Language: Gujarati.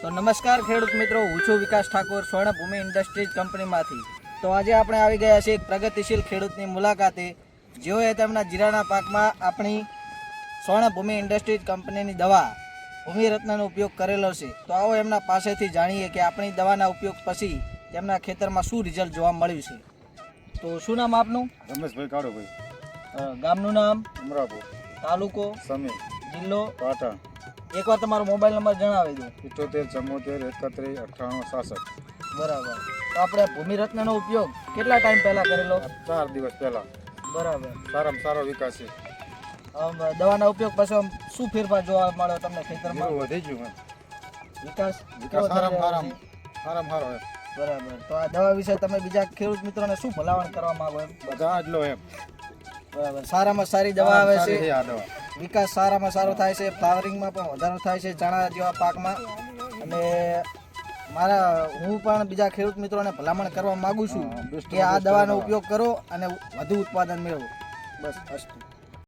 તો નમસ્કાર ખેડૂત મિત્રો હું છું વિકાસ ઠાકોર સ્વર્ણભૂમિ ઇન્ડસ્ટ્રીઝ કંપનીમાંથી. તો આજે આપણે આવી ગયા છીએ એક પ્રગતિશીલ ખેડૂતની મુલાકાતે જેઓએ તેમના જીરાના પાકમાં આપણી સ્વર્ણભૂમિ ઇન્ડસ્ટ્રીઝ કંપનીની દવા ભૂમિરત્નનો ઉપયોગ કરેલો છે. તો આવો એમના પાસેથી જાણીએ કે આપણી દવાના ઉપયોગ પછી તેમના ખેતરમાં શું રિઝલ્ટ જોવા મળ્યું છે. તો શું નામ આપનું? રમેશભાઈ કાળુભાઈ. ગામનું નામ? અમરાપુર. તાલુકો? સમી. જિલ્લો? પાટણ. એકવાર તમારો મોબાઈલ નંબર જણાવી દો. ઇઠોતેર ચુમ્મોતેર એકત્રીસ અઠ્ઠાણું સાસઠ બરાબર. તો આપણે ભૂમિરત્નનો ઉપયોગ કેટલા ટાઈમ પહેલા કરેલો? ચાર દિવસ પહેલા. બરાબર. સારામાં સારો વિકાસ છે. આમ દવાના ઉપયોગ પછી શું ફેરફાર જોવા મળ્યો તમને ખેતરમાં? વધી ગયું વિકાસ વિકાસ સારામાં સારામાં સારામાં સારો એમ બરાબર. તો આ દવા વિશે તમે બીજા ખેડૂત મિત્રોને શું ભલાવણ કરવા માંગો એમ બધા જ લો એમ. બરાબર. સારામાં સારી દવા આવે છે આ દવા. વિકાસ સારામાં સારો થાય છે ફ્લાવરિંગમાં પણ વધારો થાય છે ચણા જેવા પાકમાં. અને મારા હું પણ બીજા ખેડૂત મિત્રોને ભલામણ કરવા માગું છું કે આ દવાનો ઉપયોગ કરો અને વધુ ઉત્પાદન મેળવો. બસ અસ્તુ.